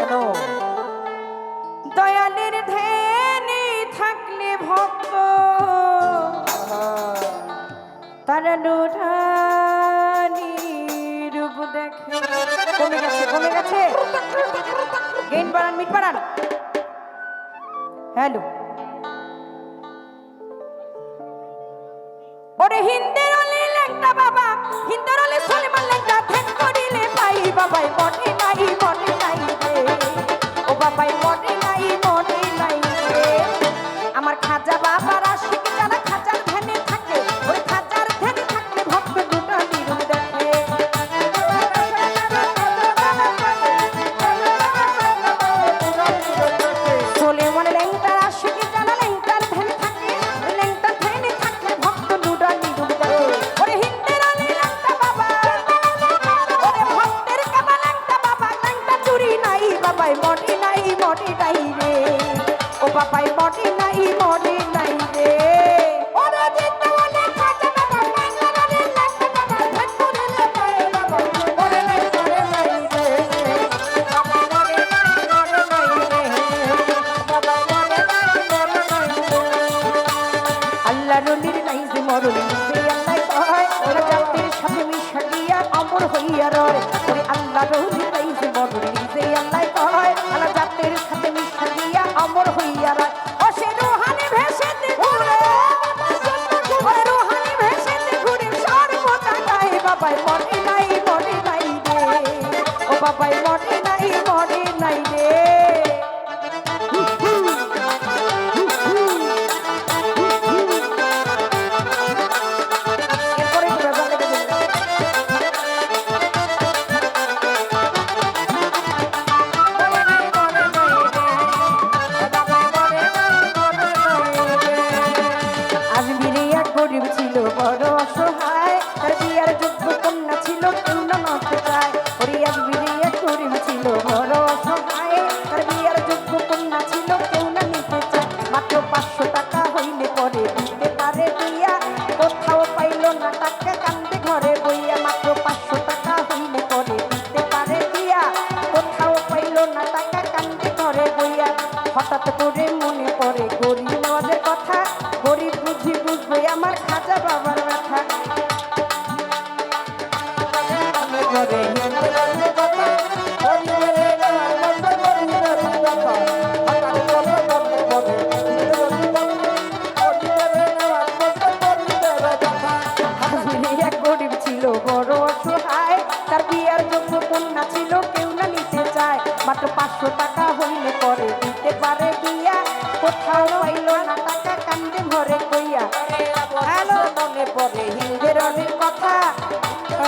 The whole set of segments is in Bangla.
কেন? দয়ালের ধ্যানে থাকলে ভক্ত। তার রূপ দেখে। কমে গেছে কমে গেছে। বাড়ান, মিট বাড়ান। হ্যালো। ওরে হিন্দের অলি লেংটা বাবা, হিন্দের অলি সলিমান লেংটা করিলে পাই বাবাই মনে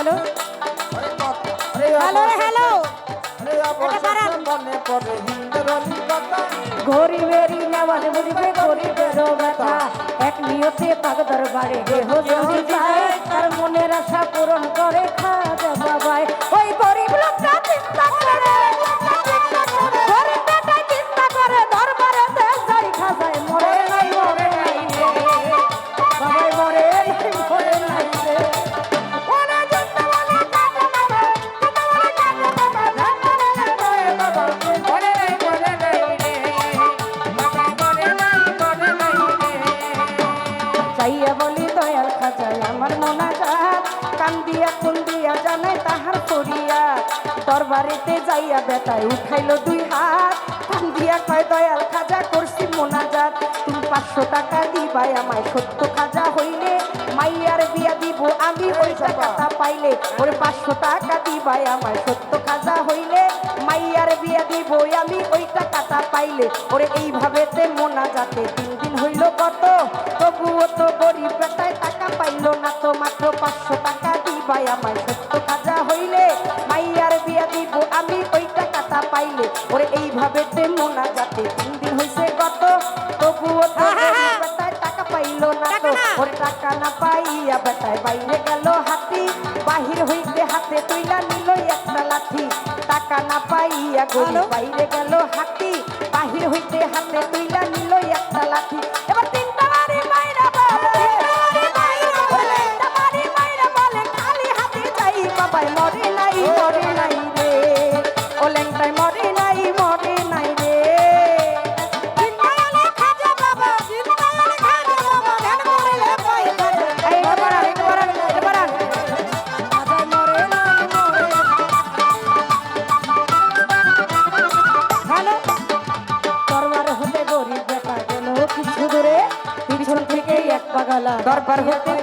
হ্যালো হ্যালো। হ্যালো ঘড়ি বেরি নেওয়ার বুঝবে ঘড়ি বেরো ব্যথা। এক নিয়তে পাক দরবারে দেহ যদি চায় তার মনের আশা পূরণ করে খাওয়া বাবায়। ওই গরিব লোকটা বাড়িতে যাইয়া বেটায় উঠাইলো দুই হাত। কান দিয়া কয় দয়াল খাজা করছি মোনাজাত। তুই পাঁচশো টাকা দিবাই আমায় সত্য খাজা হইলে। মাইয়ার বিয়া দিব আমি ওই টাকাটা পাইলে। ওর পাঁচশো টাকা দিবাই আমায় সত্য খাজা হইলে। মাইয়ার বিয়া দিব আমি ওই টাকাটা পাইলে। ওরে এইভাবে তে মোনাজাতে তিন দিন হইল কত? তবুও তো গরিব বেটায় টাকা পাইলো না তো মাত্র পাঁচশো টাকা দিবাই আমায়। লাগে ওরে এইভাবে মোনা যাতে। তিন দিন হয়েছে গত তবুও টাকা পাইলো না তো। ওরে টাকা না পাইয়া বেটায় বাইরে গেল হাতি। বাহির হইতে হাতে তুইলা নিল একটা লাঠি। টাকা না পাইয়া গরু বাইরে গেল হাতি। বাহির হইতে হাতে তুইলা নিল একটা লাঠি। দরবার হতে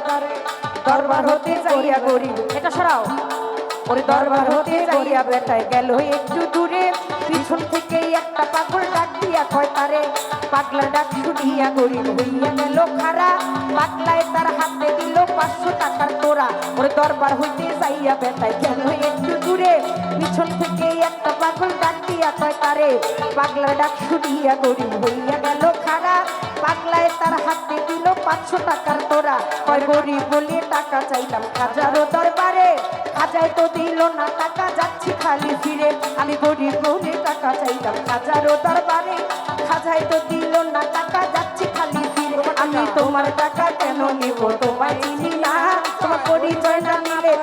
দরবার হতে যাইয়া গরিব এটা সরাও। ওরে দরবার হতে যাইয়া বেটায় গেল একটু দূরে। পিছন থেকে একটা পাগল ডাক দিয়া কয় তারে পাগলা ডাক শুনিয়া গরিব হইয়া গেল খারা পাগলায় তার হাতে দিল পাঁচশো টাকার তোরা ওরে দরবার হইতে যাইয়া বেটায় গেল একটু দূরে। পিছন থেকে একটা পাগল ডাক দিয়া কয় তারে পাগলা ডাক শুনিয়া গরিব হইয়া গেল খারা পাগলায় তার পাঁচশো টাকার তোরা। কয় গরিব বলে টাকা চাইলাম। হাজারো দরবারে হাজার তো দিল না টাকা, যাচ্ছি খালি ফিরে। আমি গরিব বলে টাকা চাইলাম। হাজারো দরবারে খাজায় তো দিল না টাকা, যাচ্ছি খালি ফিরে। আমি তোমার টাকা কেন নিব? তোমার চিনি না। তোমার পরিচয় না নিলে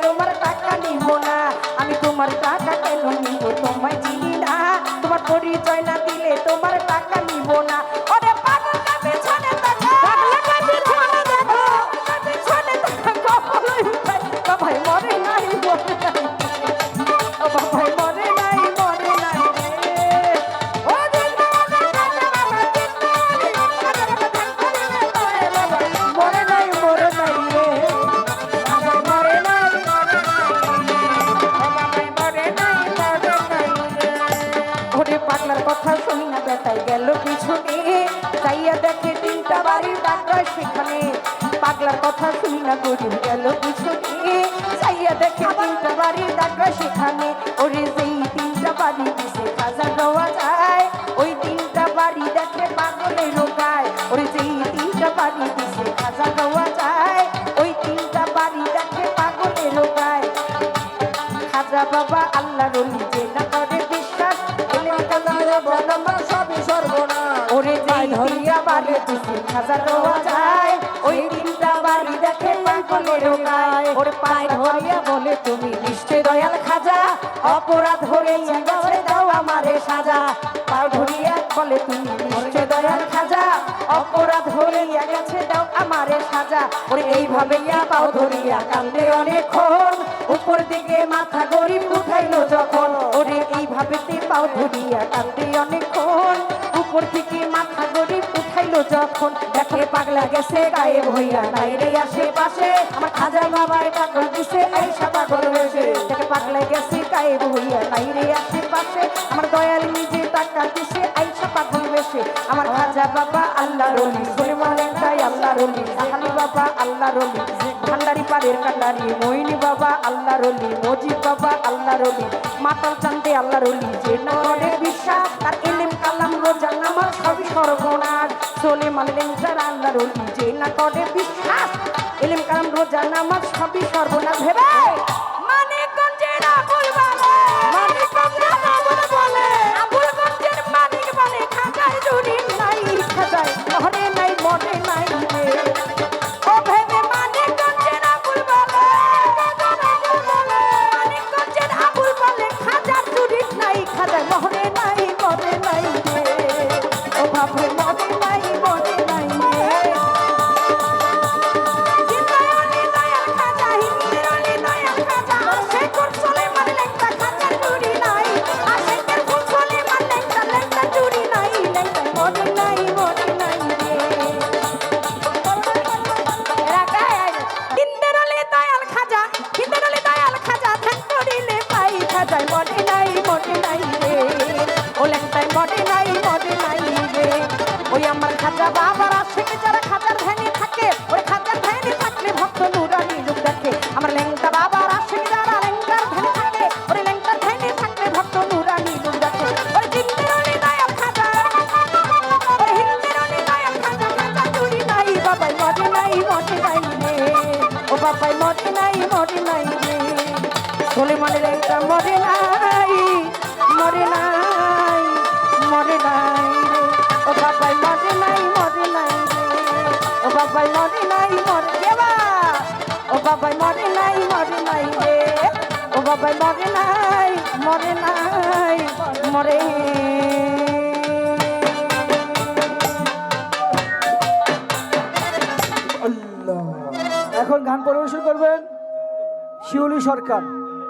সেখানে পাগলার কথা শুনি না গরিব গেল পিছনে। যাইয়া দেখে তিনটা বাড়ির ডাক্তার সেখানে ওরে যেই তিনটা বাড়ি দিছে, খাজা দেওয়া যায়। ওই তিনটা বাড়ি দেখে পাগলে রোগায়। ওরে যেই তিনটা বাড়ি দিছে, খাজা দেওয়া যায়। ওই তিনটা বাড়ি দেখে পাগলে রোগায়। খাজা বাবা আল্লাহ রলি বাড়ি দিছি খাজা রোয়া যায়। ওই তিনটা বাড়ি দেখে পাগলে রোগায়। ওরে পায় ধরিয়া বলে, তুমি নিশ্চয় দয়াল খাজা, অপরাধ হইয়া গেছে দাও আমারে সাজা। পাও ধরিয়া বলে, তুমি নিশ্চয় দয়াল খাজা, অপরাধ হইয়া গেছে দাও আমারে সাজা। ওরে এইভাবে পাও ধরিয়া কান্দে অনেকক্ষণ। উপর দিকে মাথা গরিব উঠাইলো যখন। ওরে এইভাবে পাও ধরিয়া কান্দে অনেকক্ষণ। উপর থেকে মাথা গরিব যখন দেখে পাগলা গেছে, গায়েব হইয়া নাই রে আশেপাশে আমার খাজা বাবায় পাগল দিছে আইসা পাগল হয়েছে। দেখে পাগলা গেছে, গায়েব হইয়া নাই রে আশেপাশে আমার দয়াল নিজে টাকা দিছে আইসা পাগল বেশে আমার খাজা বাবা আল্লাহ রলি সুলেমান তাই আল্লাহ রলি সাহালি বাবা আল্লাহ রলি ভান্ডারি পাড়ের কান্ডারি মইনি বাবা আল্লাহ রলি মজিদ বাবা আল্লাহ রলি মাতাল চান্দে আল্লাহ রলি যে না বিশ্বাস, তার এলেম, কালাম, রোজা, নামাজ, সবই সর্বনাশ। চলে মানলেন যারা আল্লাহ রলি যে না করে বিশ্বাস। এলেম কালাম রোজা, নামাজ সবই সর্বনাশ, ভেবে। ওই আমার খাজা বাবার আশেকে বাবাই মরে নাই, মরে ও বাবাই মরে নাই মরে নাই রে। ও বাবাই মরে মরে নাই, মরে এখন গান পরিবেশন করবেন শিউলি সরকার।